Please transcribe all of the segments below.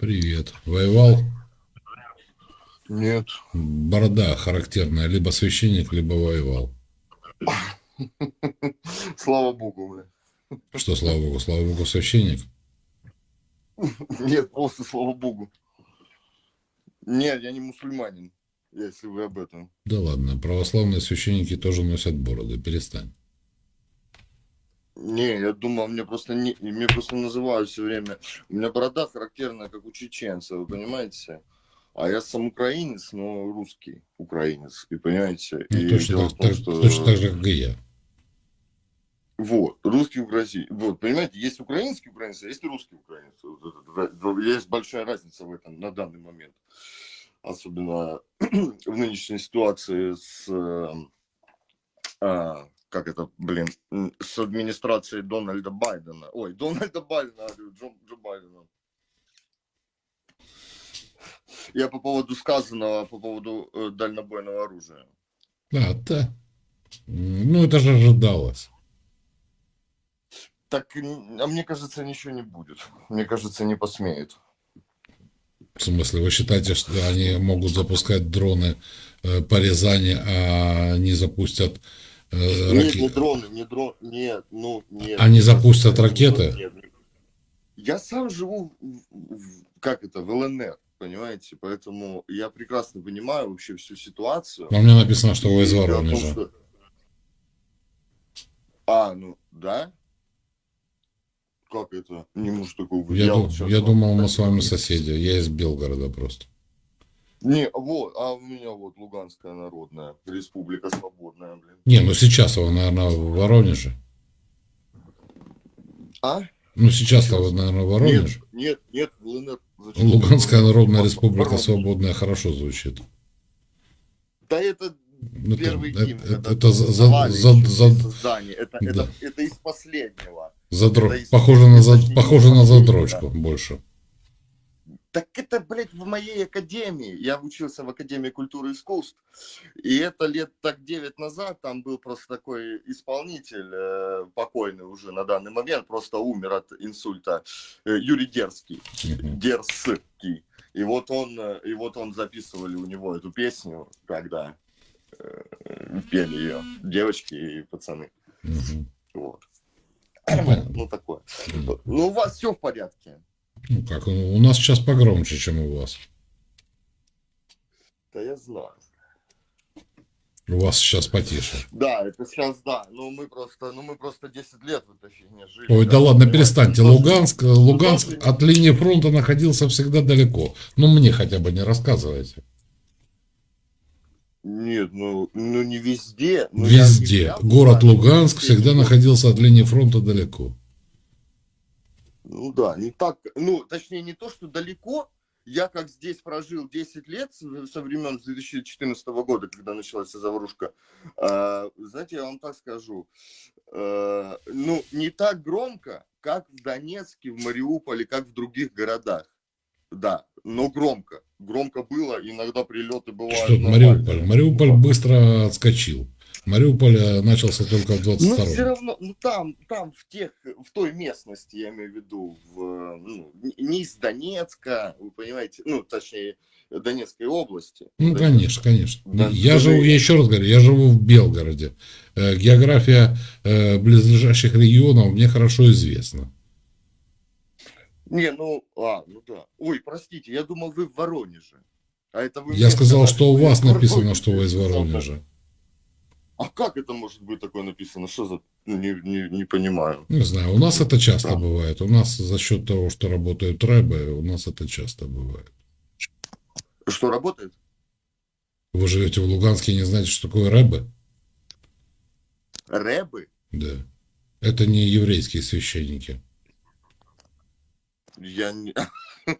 Привет. Воевал? Нет. Борода характерная. Либо священник, либо воевал. Слава богу, бля. Что, слава богу, слава богу, священник? Нет, просто слава богу. Нет, я не мусульманин, если вы об этом. Да ладно, православные священники тоже носят бороды. Перестань. Не, я думал, мне просто не, мне просто называют все время. У меня борода характерная, как у чеченца, вы понимаете? А я сам украинец, но русский украинец, и понимаете? Ну, и точно, дело так, том, что- точно так же, как и я. Вот, русский украинец. Вот, понимаете, есть украинский украинец, а есть русский украинец. Есть большая разница в этом на данный момент. Особенно в нынешней ситуации с, э, а, как это, блин, с администрацией Дональда Байдена. Ой, Дональда Байдена, говорю, Джо, Джо Байдена. Я по поводу сказанного, по поводу э, дальнобойного оружия. А, да. М, Ну, это же ожидалось. Так, а мне кажется, ничего не будет. Мне кажется, не посмеют. В смысле, вы считаете, что они могут запускать дроны э, по Рязани, а не запустят э, Нет, не дроны, не дрон, нет, ну, нет. Они запустят ракеты? Нет, нет. Я сам живу, в- как это, в ЛНР, понимаете, поэтому я прекрасно понимаю вообще всю ситуацию. Но мне написано, что вы из И дело в том, Воронежа. что- А, ну, да? Как это? Не может такого быть. Я, ду- вот щас я думал, мы с вами соседи. Я из Белгорода просто. Не, вот, а у меня вот Луганская народная республика свободная, блин. Не, ну сейчас вы, наверное, в Воронеже. А? Ну сейчас-то наверное, в Воронеже. Нет, нет, нет, в ЛНР. Зачем? Луганская Народная Республика Воронеж. Свободная хорошо звучит. Да это Это, первый это- гимн, это- когда это за, за, за- создании. Это, Да. это, это из последнего. задро- это из- похоже, на, за- похоже на задрочку больше. Так это, блядь, в моей академии. Я учился в Академии культуры и искусств. И это лет так 9 назад там был просто такой исполнитель, э, покойный уже на данный момент, просто умер от инсульта, э, Юрий Дерзкий. Мгм. Дерзкий. И вот он, э, и вот он записывали у него эту песню, когда э, пели ее девочки и пацаны. Вот. Ну, такое. Ну, у вас все в порядке. Ну как, у нас сейчас погромче, чем у вас. Да я знаю. У вас сейчас потише. Да, это сейчас да. Ну мы просто, ну мы просто 10 лет в этой фигне жили. Ой, да ладно, перестаньте. Ну, Луганск, Луганск тоже- от линии фронта находился всегда далеко. Ну, мне хотя бы не рассказывайте. Нет, ну, ну не везде. Ну, не Везде. прям Город. Луганск всегда находился от линии фронта далеко. Ну да, не так, ну точнее не то, что далеко. Я как здесь прожил 10 лет со времен 2014 года, когда началась заварушка. э, знаете, я вам так скажу. э, ну, не так громко, как в Донецке, в Мариуполе, как в других городах. Да, но громко. Громко было, иногда прилеты бывают. Что. Мариуполь? Мариуполь быстро отскочил. Мариуполь э, начался только в Ну, 22 все равно, ну там, там в тех, в той местности, я имею в виду, в, ну, не из Донецка, вы понимаете, ну, точнее, Донецкой области. Ну, Да, конечно, конечно. Да, я живу, да. я еще раз говорю, я живу в Белгороде. Э, География э, близлежащих регионов мне хорошо известна. Не, ну, а, ну да. Ой, простите, я думал, вы в Воронеже. А это вы Я сказал, сказали, что у вас написано, что вы из Воронежа. А как это может быть такое написано? Что за... Ну, не, не, не понимаю. Не знаю, у нас это часто Да. бывает. У нас за счет того, что работают рэбы, у нас это часто бывает. Что, работает? Вы живете в Луганске и не знаете, что такое рэбы? Рэбы? Да. Это не еврейские священники. Я не...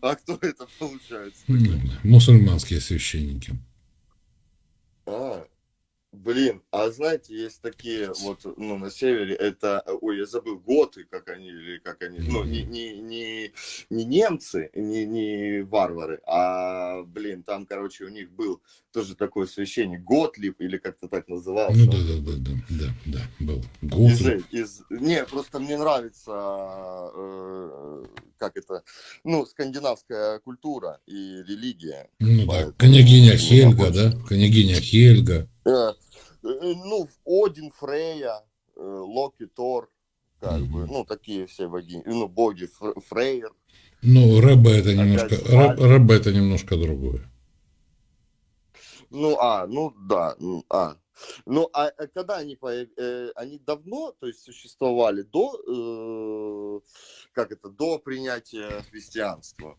А кто это получается? Мусульманские священники. Блин, а знаете, есть такие вот, ну, на севере, это, ой, я забыл, готы, как они, или как они, ну, не, не, не, не немцы, не, не варвары, а, блин, там, короче, у них был тоже такой священник, Готлип, или как-то так назывался. Ну да, да, да, да, да, да, был. Из, Гутру. из, не, просто мне нравится, э, как это, ну, скандинавская культура и религия. Ну да, княгиня Хельга, да? Княгиня Хельга. Э, э, ну, Один, Фрея, э, Локи, Тор, как Мгм. бы, ну, такие все боги, ну, боги, Фр- Фрейер. Ну, Рэбе это Опять немножко, Рэб-. Рэбе это немножко другое. Ну, а, ну, да, ну, а. Ну, а когда они, появ- э, они давно, то есть, существовали до, э, как это, до принятия христианства?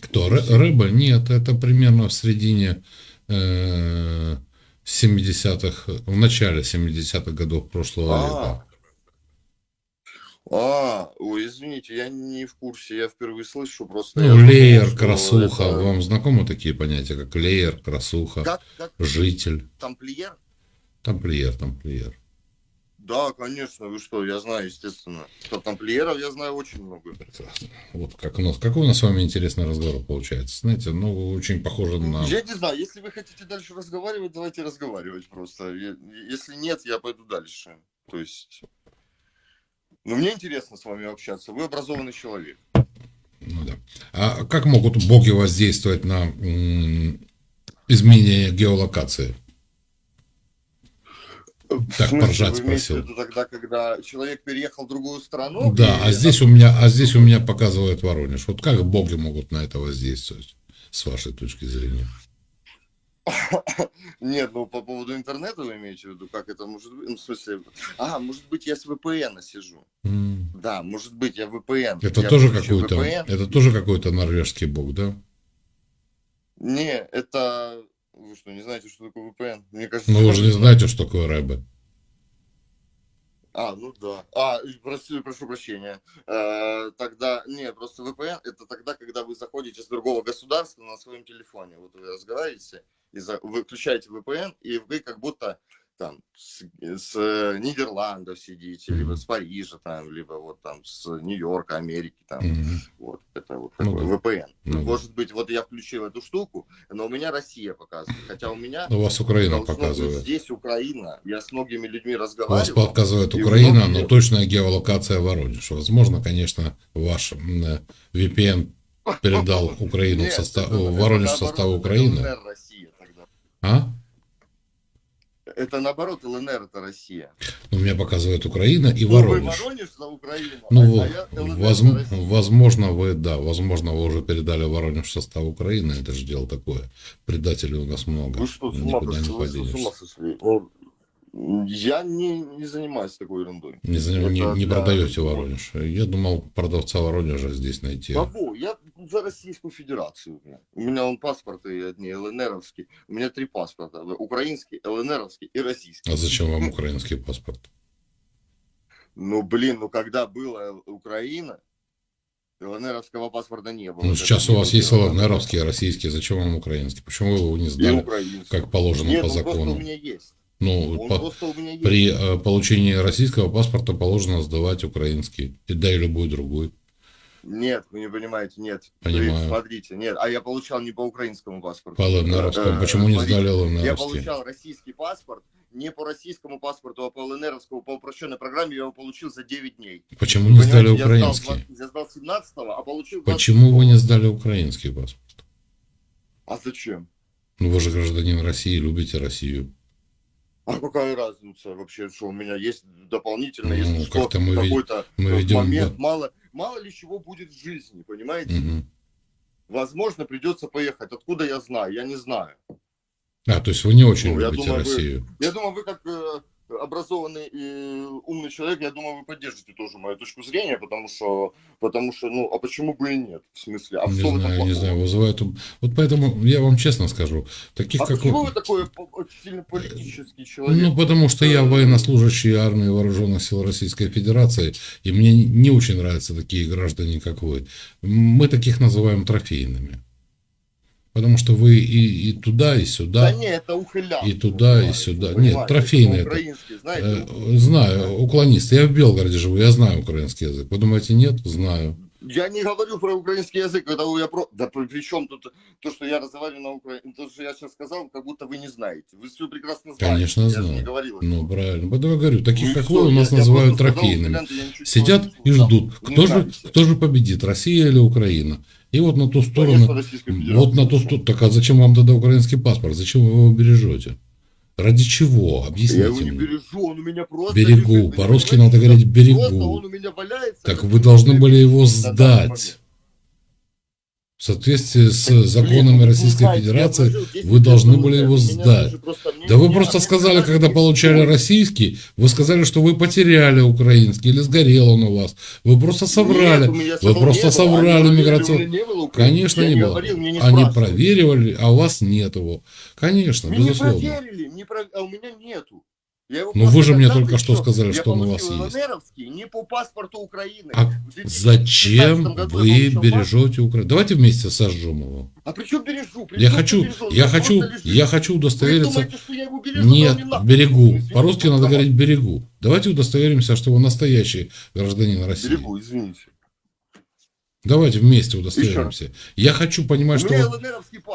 Кто? Рэбе? Нет, это примерно в середине э, 70-х, в начале 70-х годов прошлого А. века. А, ой, извините, я не в курсе, я впервые слышу просто. Ну, думал, леер, что красуха. это- Вам знакомы такие понятия, как леер, красуха, Как, как житель? тамплиер? Тамплиер, тамплиер. Да, конечно, вы что, я знаю, естественно. Что тамплиеров я знаю очень много. Прекрасно. Вот как у нас, какой у нас с вами интересный разговор получается. Знаете, ну, очень похоже на... Я не знаю, если вы хотите дальше разговаривать, давайте разговаривать просто. Если нет, я пойду дальше. То есть... Ну, мне интересно с вами общаться. Вы образованный человек. Ну да. А как могут боги воздействовать на изменение геолокации? Так, смысле, поржать спросил. виду тогда, когда человек переехал в другую страну? Да, и- а здесь у меня, а здесь у меня показывает Воронеж. Вот как боги могут на это воздействовать, с вашей точки зрения? Нет, ну по поводу интернета вы имеете в виду, как это может быть? Ну, в смысле, а, может быть, я с VPN сижу. М, Да, может быть, я VPN. Это Я тоже какой-то, это тоже какой-то норвежский бог, да? Не, это... Вы что, не знаете, что такое VPN? Мне кажется... Ну вы же не знаете, что такое рэбе. А, ну да. А, и прошу, прошу прощения. Э, тогда, не, просто VPN это тогда, когда вы заходите с другого государства на своем телефоне. Вот вы разговариваете, и за- вы включаете VPN, и вы как будто там с, с, э, Нидерландов сидите, либо с Парижа, там, либо вот там с Нью-Йорка, Америки, там, Мгм. вот, это вот Ну такой да. VPN. Ну да. Может быть, вот я включил эту штуку, но у меня Россия показывает, хотя у меня У вас Украина быть показывает. здесь Украина. Я с многими людьми У вас разговаривал. показывает Украина, но точная геолокация Воронеж. Возможно, конечно, ваш э, VPN передал Украину в состав, это- Воронеж в состав Украины. Россия тогда. А? Это наоборот ЛНР это Россия. У меня показывает Украина и Ну, вы Воронеж. Воронеж за Украину, Ну, а, я ЛНР Россию. возможно, вы, да, возможно, вы уже передали Воронеж в состав Украины. Это же дело такое. Предателей у нас много. Вы что, с ума Никуда не с ума сошли? Ну, Я не, не занимаюсь такой ерундой. Не, за- не, не для- продаете Воронеж. Я думал, продавца Воронежа здесь найти. Кого? Я за Российскую Федерацию. У меня он паспорты одни ЛНРовские. У меня три паспорта. Украинский, ЛНРовский и российский. А зачем вам украинский паспорт? Ну, блин, ну когда была Украина, ЛНРовского паспорта не было. Ну, сейчас это у вас есть. ЛНРовский, российский. Зачем вам украинский? Почему вы его не И сдали, как положено Нет, по он просто у закону? меня есть. Ну, Он по- при э, получении российского паспорта положено сдавать украинский. И да и любой другой. Нет, вы не понимаете, нет. Понимаю. Вы Смотрите, нет. А я получал не по украинскому паспорту. По ЛНРовскому. Э, Почему не сдали Я ЛНРовский? получал российский паспорт не по российскому паспорту, а по ЛНРовскому, по упрощенной программе я его получил за 9 дней. Почему не сдали я украинский? 20 Я сдал 17 а получил Почему вы не 26-го. сдали украинский паспорт? А зачем? Ну, вы же гражданин России, любите Россию. А какая разница вообще, что у меня есть дополнительно, Ну, если что, как-то мы какой-то мы э, ведем момент, бо- мало, мало ли чего будет в жизни, понимаете? Мгм. Возможно, придется поехать. Откуда я знаю? Я не знаю. А, то есть вы не очень Ну, я любите думаю, вы- Россию. Я думаю, вы как э, образованный и умный человек, я думаю, вы поддержите тоже мою точку зрения, потому что, потому что, ну, а почему бы и нет? В смысле, а не знаю, не плохого? знаю, вызывает... Вот поэтому я вам честно скажу, таких А как почему вы... такой очень сильно политический человек? Ну, потому что я военнослужащий армии Вооруженных сил Российской Федерации, и мне не очень нравятся такие граждане, как вы. Мы таких называем трофейными. Потому что вы и, и туда, и сюда. Да не, это ухылян. И туда, и сюда. Понимаете, Нет, трофейный это. Украинский, знаете, Э, Знаю, уклонист. Я в Белгороде живу, я знаю украинский язык. Вы думаете, нет? Знаю. Я не говорю про украинский язык, это я про... Да при, чем тут то, что я разговариваю на украинском, то, что я сейчас сказал, как будто вы не знаете. Вы все прекрасно знаете. Конечно, я знаю. не говорил. Ну, правильно. Потому я говорю, таких Ну как вы у нас я называют сказал, я ничего Сидят и ждут, кто же, кто же победит, Россия или Украина. И вот на ту Конечно, сторону, Федерация. вот на ту сторону, так а зачем вам тогда украинский паспорт? Зачем вы его бережете? Ради чего? Я Объясните его не мне. бережу, он у меня просто Берегу. По-русски надо говорить берегу. Просто он у меня валяется. Так вы должны бы были его сдать. В соответствии с законами ну, Российской Федерации вложил 10 вы должны были его сдать. Да вы просто сказали, когда получали российский, вы сказали, что вы потеряли украинский или сгорел он у вас. Вы просто соврали. Вы просто соврали миграцион-. Конечно, не было. не Они проверивали, а у вас нет его. Конечно, безусловно. проверили, а у меня нету. Ну, вы же мне только что сказали, что он у вас есть. Не по паспорту Украины. А В 2015 Зачем вы бережете Украину? Давайте вместе сожжем его. А при чем бережу? При Я хочу, бережу? Я хочу, я хочу Вы удостовериться. думаете, что я его бережу? Нет, берегу. По-русски надо говорить берегу. Давайте удостоверимся, что вы настоящий гражданин России. Берегу, извините. Давайте вместе удостоверимся. Я хочу понимать, что вы-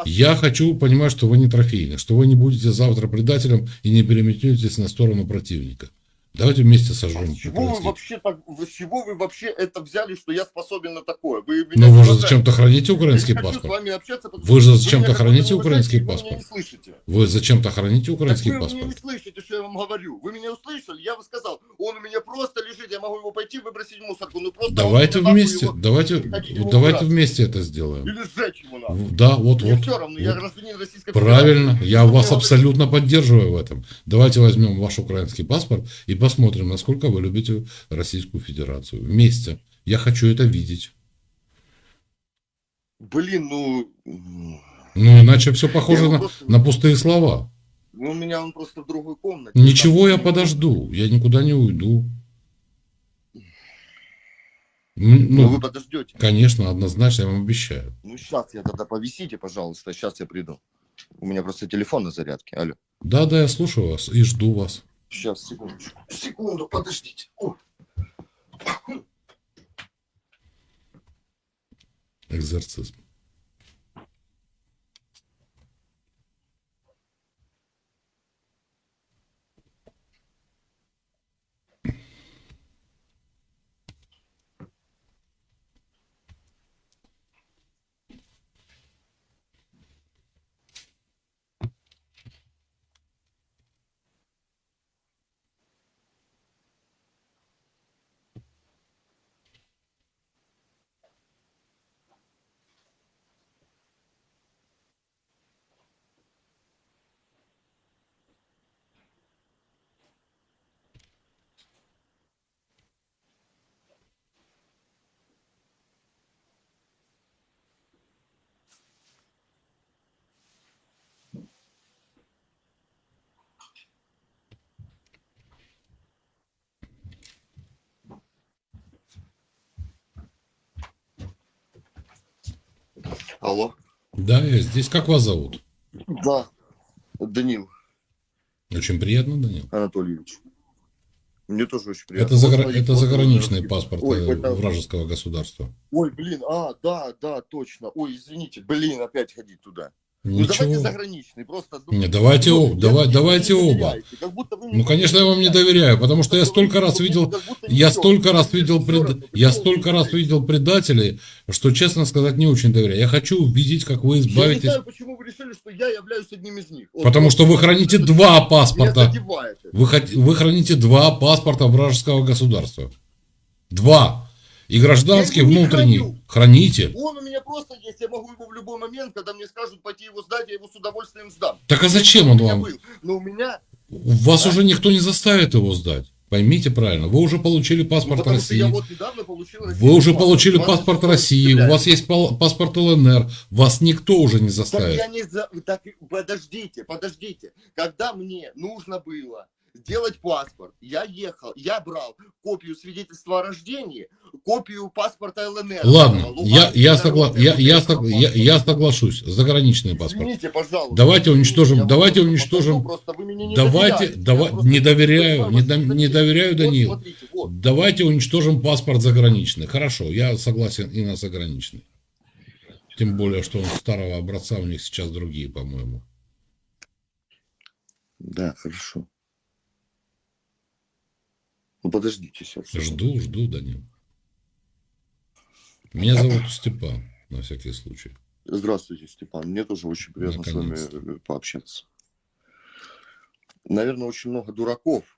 я хочу понимать, что вы не трофейный, что вы не будете завтра предателем и не переметнетесь на сторону противника. Давайте вместе сожжем. С чего вы вообще так, с чего вы вообще это взяли, что я способен на такое? Вы меня Но Ну, вы же зачем-то храните Я украинский не хочу с паспорт. вами общаться, потому Вы же зачем-то храните украинский уважаете, Вы меня паспорт. не слышите. Вы зачем-то храните украинский так вы меня не паспорт. слышите, что я вам говорю. Вы меня услышали, я вам сказал, он у меня просто лежит, я могу его пойти выбросить в мусорку, ну просто Давайте вместе, давайте, его давайте убрать. вместе это сделаем. Или сжечь его надо. Да, вот, Мне вот. все равно, я вот. гражданин Российской Правильно, я вас абсолютно поддерживаю в этом. Давайте возьмем ваш украинский паспорт и посмотрим, насколько вы любите Российскую Федерацию. Вместе. Я хочу это видеть. Блин, ну... Ну, иначе все похоже Я на, просто- на пустые слова. Ну, у меня он просто в другой комнате. Ничего, Там я не- подожду. Я никуда не уйду. Ну, вы Ну, подождете. конечно, однозначно, я вам обещаю. Ну, сейчас я тогда повисите, пожалуйста, сейчас я приду. У меня просто телефон на зарядке. Алло. Да, да, я слушаю вас и жду вас. Сейчас, секундочку. Секунду, подождите. О, Экзорцизм. Алло. Да, я здесь. Как вас зовут? Да. Данил Очень приятно, Данил. Анатольевич. Мне тоже очень приятно. Это, загра- это заграничный вот, паспорт Ой, э, это- вражеского государства. Ой, блин, а, да, да, точно. Ой, извините, блин, опять ходить туда. Ну, давайте заграничный, просто. ну, Не, давайте ну, об- давай- давайте оба. как будто вы Ну, конечно, я вам не доверяю, потому что я столько раз видел, я столько раз видел, пред- я столько раз видел предателей, что, честно сказать, не очень доверяю. Я хочу увидеть, как вы Я не избавитесь, знаю, почему вы решили, что я являюсь одним из них. Вот потому что вы храните два паспорта. Вы, вы храните два паспорта вражеского государства. Два. И гражданский, внутренний. храню. Храните. Он у меня просто есть, я могу его в любой момент, когда мне скажут пойти его сдать, я его с удовольствием сдам. Так а зачем он вам? был. Но у меня, Вас А? уже никто не заставит его сдать. Поймите правильно. Вы уже получили ну, паспорт что России. вот получил Вы уже паспорт. получили 20 паспорт России, у вас есть паспорт ЛНР, вас никто уже не Так заставит. я не за... Так, подождите, подождите. Когда мне нужно было делать паспорт. Я ехал, я брал копию свидетельства о рождении, копию паспорта ЛНР. Ладно, я, я, согла- я, я, сог- я, я соглашусь. Заграничный паспорт. Извините, пожалуйста. Давайте уничтожим- Я давайте просто уничтожим- просто вы мне не Давайте, доверяете. дава- Я просто- не доверяю, не, до- не доверяю, вот Данил. смотрите, вот. Давайте уничтожим паспорт заграничный. Хорошо, я согласен и на заграничный. Тем более, что он старого образца, у них сейчас другие, по-моему. Да, хорошо. Ну подождите сейчас. Жду, жду, Данил. Меня зовут Степан, на всякий случай. Здравствуйте, Степан. Мне тоже очень приятно с вами э, пообщаться. Наверное, очень много дураков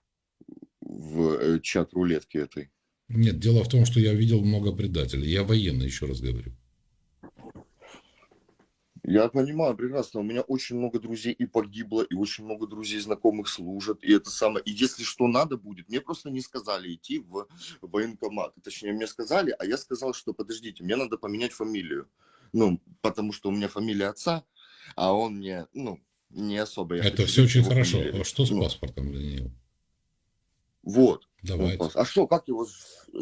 в э, чат рулетки этой. Нет, дело в том, что я видел много предателей. Я военный, еще раз говорю. Я понимаю прекрасно, у меня очень много друзей и погибло, и очень много друзей знакомых служат, и это самое. И если что надо будет, мне просто не сказали идти в военкомат. Точнее, мне сказали, а я сказал, что подождите, мне надо поменять фамилию. Ну, потому что у меня фамилия отца, а он мне, ну, не особо. я Это все очень хорошо. А что с Ну, паспортом, Даниил? Вот. Давайте. А что, как его,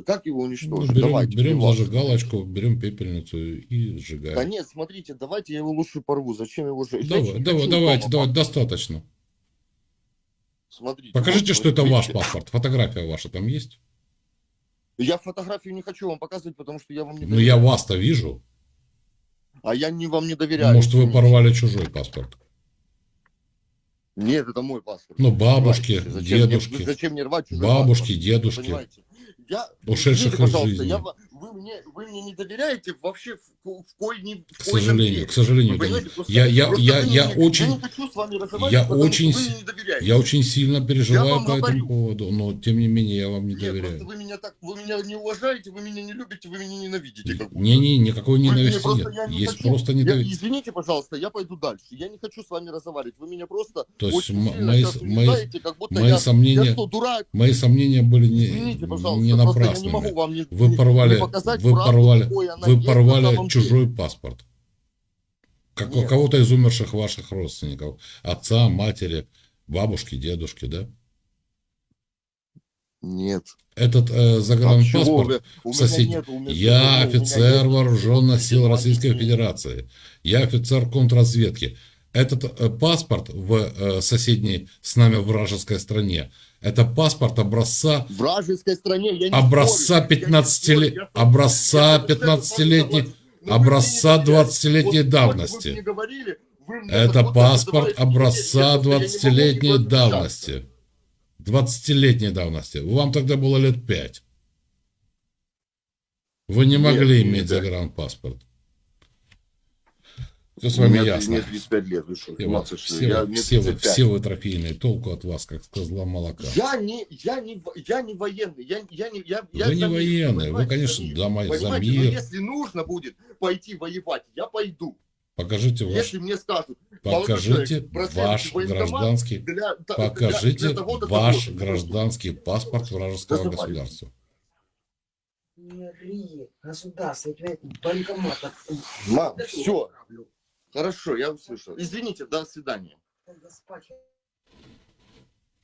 как его Ну, уничтожить? берем давайте. берем зажигалочку, берем пепельницу и Да сжигаем. нет, смотрите, давайте я его лучше порву. Зачем его же? Давай, давай, давайте, давайте, достаточно. Смотрите. Покажите, вот, что это ваш паспорт. Фотография ваша там есть? Я фотографию не хочу вам показывать, потому что я вам не Ну, я доверяю. вас-то вижу. А я не вам не доверяю. Может, вы порвали чужой паспорт. Нет, это мой паспорт. Ну, бабушки, зачем мне- дедушки, зачем мне рвать чужой бабушки, паспорт? дедушки. Понимаете? Я, ушедших извините, из жизни. я, вы, мне, вы мне не доверяете вообще в, в в К сожалению, к сожалению, Вы Данил. понимаете, просто- Я, я, просто я, вы я мне- очень, Я не хочу с вами разговаривать, я очень вы не я очень сильно переживаю по этому поводу, но тем не менее я вам не Нет, доверяю. вы меня так, вы меня не уважаете, вы меня не любите, вы меня ненавидите. как будто. Не-не, никакой Вы ненависти просто- нет. я не Есть хочу- просто Я- недоверие. извините, пожалуйста, я пойду дальше. Я не хочу с вами разговаривать. Вы меня просто То есть мои, мои, как будто мои я, сомнения, я что, дурак? мои сомнения были не, Извините, пожалуйста, не просто я не напрасными. могу вам не, Вы не- порвали, не показать вы правду, порвали, вы есть порвали самом деле. чужой паспорт. Как, у кого-то из умерших ваших родственников. Отца, матери, бабушки, дедушки, да? Нет. Этот э, загранпаспорт сосед- нет, меня- Я офицер вооруженных сил Российской. Федерации. Я офицер контрразведки. Этот э, паспорт в э, соседней с нами вражеской стране, это паспорт образца вражеской стране я не образца спорю, я не 15 спорю, лет, образца я совершенно с вами 15-летней, согласен. Но вы образца мне не доверяете. 20-летней Вот давности. Это паспорт образца недоверие, я просто- я не могу 20-летней никуда давности. 20-летней давности. Вам тогда было лет 5. Вы не могли иметь загранпаспорт. Все с вами меня- ясно. Мне 35 лет, вы что, Все, с ума вы, сошли? все, Я- вы- мне все, вы, 35. все вы трофейные, толку от вас, как с козла молока. Я не, я не, я не военный, я, я не, я, я Вы не за мир, военные, вы, конечно, за мир. мой- за Понимаете, но мир. если нужно будет пойти воевать, я пойду. Покажите ваш, Если мне скажут, покажите человек, ваш гражданский, для, для- для покажите того-то, ваш того-то. гражданский паспорт вражеского Вызывай. государства. Мери государства, эти банкоматов. Мам, все, хорошо, я услышал. Извините, до свидания.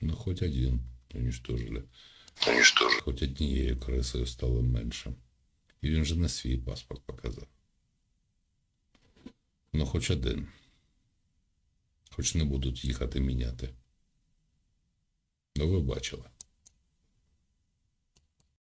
Ну, хоть один уничтожили. Хоч однією крисою стало менше. І він же не свій паспорт показав. Ну, хоч один. Хоч не будуть їхати міняти. Ну, ви бачили.